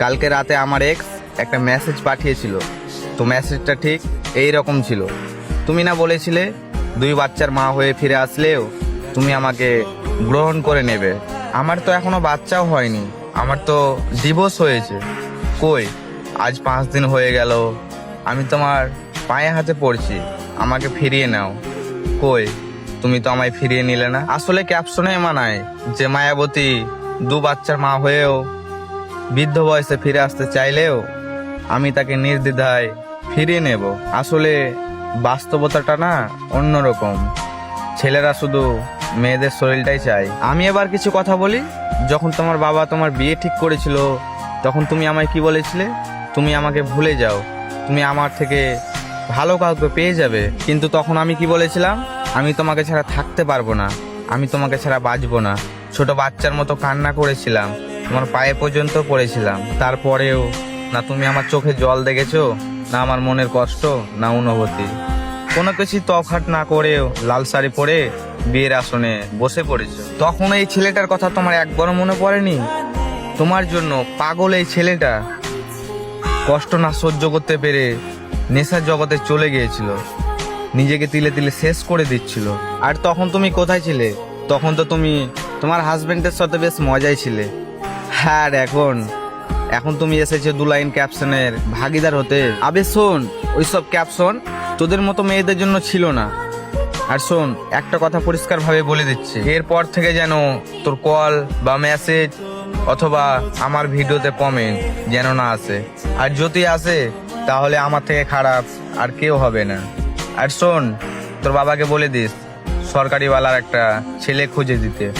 কালকে রাতে আমার এক্স একটা মেসেজ পাঠিয়েছিল। তো মেসেজটা ঠিক এই রকম ছিল। তুমি না বলেছিলে দুই বাচ্চার মা হয়ে ফিরে আসলেও তুমি আমাকে গ্রহণ করে নেবে। আমার তো এখনও বাচ্চাও হয়নি। আমার তো ডিভোর্স হয়েছে। কই? আজ পাঁচ দিন হয়ে গেল। আমি তোমার পায়ে হাতে পড়ছি। আমাকে ফিরিয়ে নাও। কই? তুমি তো আমায় ফিরিয়ে নিলে না। আসলে ক্যাপশনে মানায় যে, মায়াবতী দু বাচ্চার মা হয়েও বৃদ্ধ বয়সে ফিরে আসতে চাইলেও আমি তাকে নির্দ্বিধায় ফিরিয়ে নেব। আসলে বাস্তবতাটা না অন্যরকম। ছেলেরা শুধু মেয়েদের শরীরটাই চায়। আমি এবার কিছু কথা বলি। যখন তোমার বাবা তোমার বিয়ে ঠিক করেছিল, তখন তুমি আমায় কি বলেছিলে? তুমি আমাকে ভুলে যাও। তুমি আমার থেকে ভালো কাউকে পেয়ে যাবে। কিন্তু তখন আমি কি বলেছিলাম? আমি তোমাকে ছাড়া থাকতে পারব না। আমি তোমাকে ছাড়া বাঁচবো না। ছোট বাচ্চার মতো কান্না করেছিলাম। তোমার পায়ে পর্যন্ত পড়েছিলাম। তারপরেও না তুমি আমার চোখে জল দেখেছ, না আমার মনের কষ্ট, না অনুভূতি। কোনো কিছু তফাৎ না করেও লাল শাড়ি পরে বিয়ের আসনে বসে পড়েছো। তখন এই ছেলেটার কথা তোমার একবারও মনে পড়েনি? তোমার জন্য পাগল এই ছেলেটা কষ্ট না সহ্য করতে পেরে নেশার জগতে চলে গিয়েছিল। নিজেকে তিলে তিলে শেষ করে দিচ্ছিল। আর তখন তুমি কোথায় ছিলে? তখন তো তুমি তোমার হাজবেন্ডের সাথে বেশ মজাই ছিলে। আর এখন। এখন তুমি এসেছ দু লাইন ক্যাপশনের ভাগিদার হতে। আবে, শোন, ওইসব ক্যাপশন তোদের মতো মেয়েদের জন্য ছিল না। আর শোন, একটা কথা পরিষ্কারভাবে বলে দিচ্ছি। এরপর থেকে যেন তোর কল বা মেসেজ অথবা আমার ভিডিওতে কমেন্ট যেন না আসে। আর যদি আসে, তাহলে আমার থেকে খারাপ আর কেউ হবে না। আর শোন, তোর বাবাকে বলে দিস, সরকারিওয়ালার একটা ছেলে খুঁজে দিতে।